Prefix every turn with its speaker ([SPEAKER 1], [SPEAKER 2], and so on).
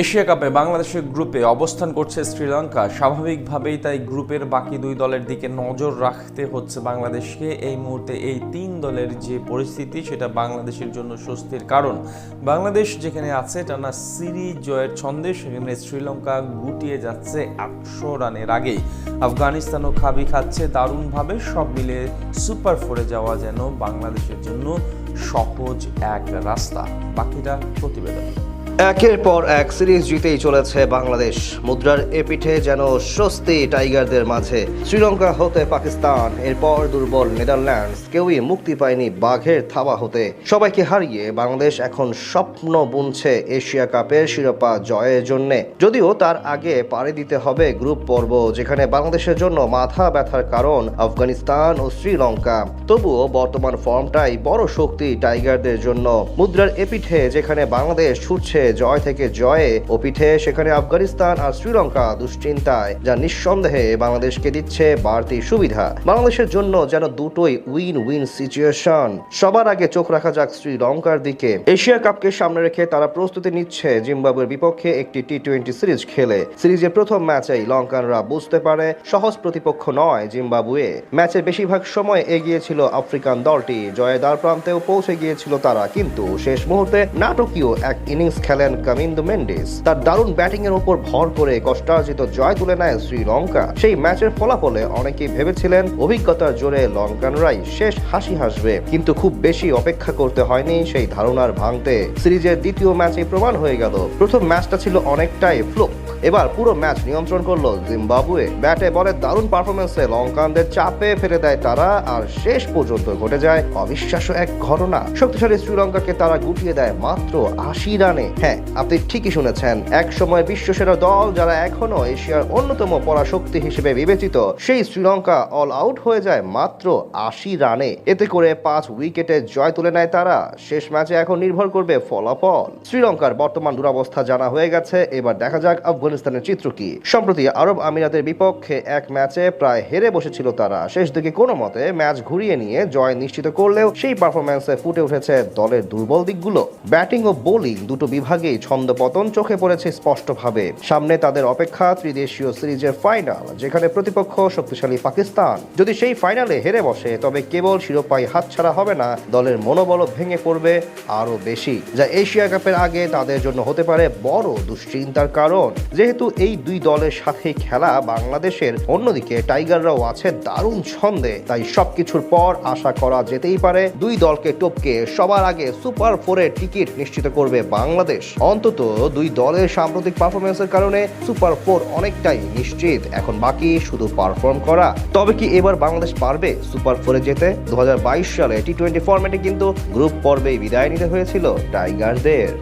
[SPEAKER 1] Asia কাপে বাংলাদেশের গ্রুপে অবস্থান করছে শ্রীলঙ্কা। স্বাভাবিকভাবেই তাই গ্রুপের বাকি দুই দলের দিকে নজর রাখতে হচ্ছে বাংলাদেশকে। এই মুহূর্তে এই তিন দলের যে পরিস্থিতি, সেটা বাংলাদেশের জন্য স্বস্তির কারণ। বাংলাদেশ যেখানে আছে, টানা সিরিজ জয়ের ছন্দে, সেখানে শ্রীলঙ্কা গুটিয়ে যাচ্ছে একশো রানের আগেই। আফগানিস্তানও খাবি খাচ্ছে দারুণভাবে, সব মিলে সুপার ফোরে যাওয়া যেন বাংলাদেশের জন্য সহজ এক রাস্তা। বাকিটা প্রতিবেদন।
[SPEAKER 2] একের পর এক সিরিজ জিতেই চলেছে বাংলাদেশ। মুদ্রার এপিঠে যেন স্বস্তি টাইগারদের মাঝে। শ্রীলঙ্কা হতে পাকিস্তান, এরপর দুর্বল নেদারল্যান্ডস। কেউই মুক্তি পায়নি বাঘের থাবা হতে। সবাইকে হারিয়ে বাংলাদেশ এখন স্বপ্ন বুনছে এশিয়া কাপের শিরোপা জয়ের জন্যে। যদিও তার আগে পাড়ি দিতে হবে গ্রুপ পর্ব, যেখানে বাংলাদেশের জন্য মাথা ব্যথার কারণ আফগানিস্তান ও শ্রীলঙ্কা। তবুও বর্তমান ফর্মটাই বড় শক্তি টাইগারদের জন্য। মুদ্রার এপিঠে যেখানে বাংলাদেশ ছুটছে জয় থেকে জয়ে ও পিঠে সেখানে আফগানিস্তান আর শ্রীলঙ্কা দুশ্চিন্তায়, যা নিঃসন্দেহে বাংলাদেশকে দিচ্ছে বাড়তি সুবিধা। বাংলাদেশের জন্য যেন দুটোই উইন উইন সিচুয়েশন। সবার আগে চোখ রাখা যাক শ্রীলঙ্কার দিকে। এশিয়া কাপকে সামনে রেখে তারা প্রস্তুতি নিচ্ছে জিম্বাবুয়ের বিপক্ষে একটি টি টোয়েন্টি সিরিজ খেলে। সিরিজের প্রথম ম্যাচেই লঙ্কানরা বুঝতে পারে, সহজ প্রতিপক্ষ নয় জিম্বাবুয়ে। ম্যাচের বেশিরভাগ সময় এগিয়ে ছিল আফ্রিকান দলটি। জয়ের দ্বার প্রান্তেও পৌঁছে গিয়েছিল তারা। কিন্তু শেষ মুহূর্তে নাটকীয় এক ইনিংস খেলেন কামিন্দু মেন্ডিস। তার দারুণ ব্যাটিং এর উপর ভর করে কষ্টার্জিত জয় তুলে নেয় শ্রীলঙ্কা। সেই ম্যাচের ফলাফলে অনেকেই ভেবেছিলেন অভিজ্ঞতার জোরে লঙ্কানরাই শেষ হাসি হাসবে। কিন্তু খুব বেশি অপেক্ষা করতে হয়নি সেই ধারণার ভাঙতে। সিরিজের দ্বিতীয় ম্যাচে প্রমাণ হয়ে গেল। প্রথম ম্যাচটা ছিল অনেকটাই ফ্লো এবার পুরো ম্যাচ নিয়ন্ত্রণ করল জিম্বাবুয়ে। ব্যাটে বলে দারুণ পারফরমেন্সে লঙ্কানদের চাপে ফেলে দেয় তারা, আর শেষ পর্যন্ত ঘটে যায় অবিশ্বাস্য এক ঘটনা। শক্তিশালী শ্রীলঙ্কাকে তারা গুটিয়ে দেয় মাত্র আশি রানে। হ্যাঁ আপনি ঠিকই শুনেছেন, এক সময় বিশ্বসেরা দল যারা এখনও এশিয়ার অন্যতম পরাশক্তি হিসেবে বিবেচিত, সেই শ্রীলঙ্কা অল আউট হয়ে যায় মাত্র আশি রানে। এতে করে পাঁচ উইকেটে জয় তুলে নেয় তারা। শেষ ম্যাচে এখন নির্ভর করবে ফলাফল। শ্রীলঙ্কার বর্তমান দুরবস্থা জানা হয়ে গেছে। এবার দেখা যাক আফগানিস্তানের চিত্র কি? সম্প্রতি আরব আমিরাতের বিপক্ষে এক ম্যাচে প্রায় হেরে বসেছিল তারা। শেষ দিকে কোনো মতে ম্যাচ ঘুরিয়ে নিয়ে জয় নিশ্চিত করলেও সেই পারফরম্যান্সে ফুটে উঠেছে দলের দুর্বল দিকগুলো। ব্যাটিং ও বোলিং দুটো বিভাগেই ছন্দপতন চোখে পড়েছে স্পষ্টভাবে। সামনে তাদের অপেক্ষা ত্রিদেশীয় সিরিজের ফাইনাল, যেখানে প্রতিপক্ষ শক্তিশালী পাকিস্তান। যদি সেই ফাইনালে হেরে বসে, তবে কেবল শিরোপাই হাতছাড়া হবে না, দলের মনোবল ভেঙে পড়বে আরও বেশি। যা এশিয়া কাপের আগে তাদের জন্য হতে পারে বড় দুশ্চিন্তার কারণ। যেহেতু এই দুই দলের সাথে খেলা বাংলাদেশের অন্যদিকে টাইগাররাও আছে দারুণ ছন্দে, তাই সবকিছুর পর আশা করা যেতেই পারে দুই দলকে টপকে সবার আগে সুপার ফোরের টিকিট নিশ্চিত করবে বাংলাদেশ। অন্তত দুই দলের সাম্প্রতিক পারফরমেন্সের কারণে সুপার ফোর অনেকটাই নিশ্চিত, এখন বাকি শুধু পারফর্ম করা। তবে কি এবার বাংলাদেশ পারবে সুপার ফোরে যেতে? দু হাজার বাইশ সালে টি টোয়েন্টি ফরম্যাটে কিন্তু গ্রুপ পর্বেই বিদায় নিতে হয়েছিল টাইগারদের।